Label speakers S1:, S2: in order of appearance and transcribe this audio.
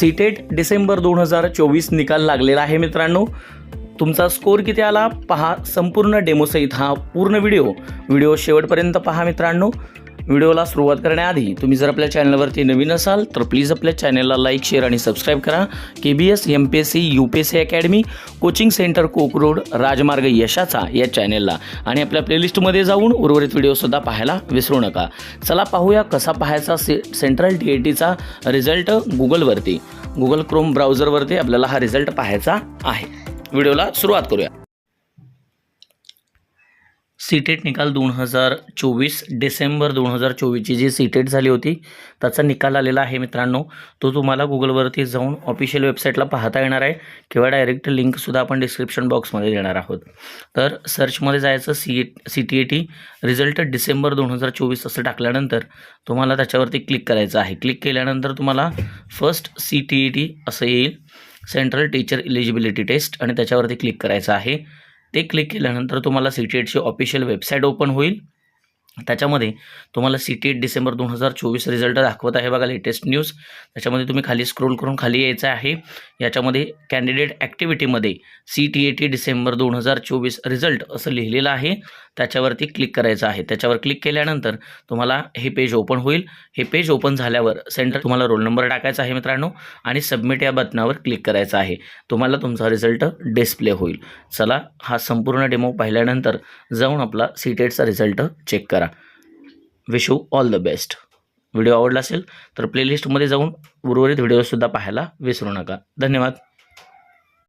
S1: CTET December दोन हजार चोवीस निकाल लागलेला आहे मित्रांनो. तुमचा स्कोर किती आला? पहा संपूर्ण डेमोसहित हा पूर्ण व्हिडिओ व्हिडिओ शेवटपर्यंत पहा मित्रांनो. व्हिडिओला सुरुवात करण्याआधी तुम्ही जर आपल्या चॅनलवरती नवीन असाल तर प्लीज आपल्या चॅनलला लाईक शेअर आणि सबस्क्राईब करा. K B S M P S C U P S C academy coaching centre कोक रोड राजमार्ग यशाचा या चॅनेलला. आणि आपल्या प्लेलिस्टमध्ये जाऊन उर्वरित व्हिडिओसुद्धा पाहायला विसरू नका. चला पाहूया कसा पाहायचा से सेंट्रल टी ए टीचा रिझल्ट गुगलवरती. गुगल क्रोम ब्राउझरवरती आपल्याला हा रिझल्ट पाहायचा आहे. व्हिडिओला सुरुवात करूया. सीटेट निकाल दोन हजार चोवीस डिसेंबर दोन हजार चोवीसची जी सीटेट झाली होती त्याचा निकाल आलेला आहे मित्रांनो. तो तुम्हाला गुगलवरती जाऊन ऑफिशियल वेबसाईटला पाहता येणार आहे किंवा डायरेक्ट लिंकसुद्धा आपण डिस्क्रिप्शन बॉक्समध्ये देणार आहोत. तर सर्चमध्ये जायचं C C T A T result December दोन हजार चोवीस असं टाकल्यानंतर तुम्हाला त्याच्यावरती क्लिक करायचं आहे. क्लिक केल्यानंतर तुम्हाला first C T E T असं येईल सेंट्रल टीचर इलिजिबिलिटी टेस्ट आणि त्याच्यावरती क्लिक करायचं आहे. ते क्लिक केल्यानंतर तुम्हाला सी टी एटची ऑफिशियल वेबसाईट ओपन होईल. त्याच्यामध्ये तुम्हाला सी टी एट डिसेंबर दोन हजार चोवीस रिझल्ट दाखवत आहे बघा लेटेस्ट न्यूज. त्याच्यामध्ये तुम्ही खाली स्क्रोल करून खाली यायचं आहे. याच्यामध्ये candidate ॲक्टिव्हिटीमध्ये C T A T December दोन हजार चोवीस रिझल्ट असं लिहिलेलं आहे. त्याच्यावरती क्लिक करायचं आहे. त्याच्यावर क्लिक केल्यानंतर तुम्हाला हे पेज ओपन होईल. हे पेज ओपन झाल्यावर सेंटर तुम्हाला रोल नंबर टाकायचा आहे मित्रांनो आणि सबमिट या बटनावर क्लिक करायचं आहे. तुम्हाला तुमचा रिझल्ट डिस्प्ले होईल. चला हा संपूर्ण डेमो पाहिल्यानंतर जाऊन आपला सी टेटचा रिझल्ट चेक करा. Wish you all the best video आवडला असेल तर प्लेलिस्टमध्ये जाऊन उर्वरित व्हिडिओसुद्धा पाहायला विसरू नका. धन्यवाद.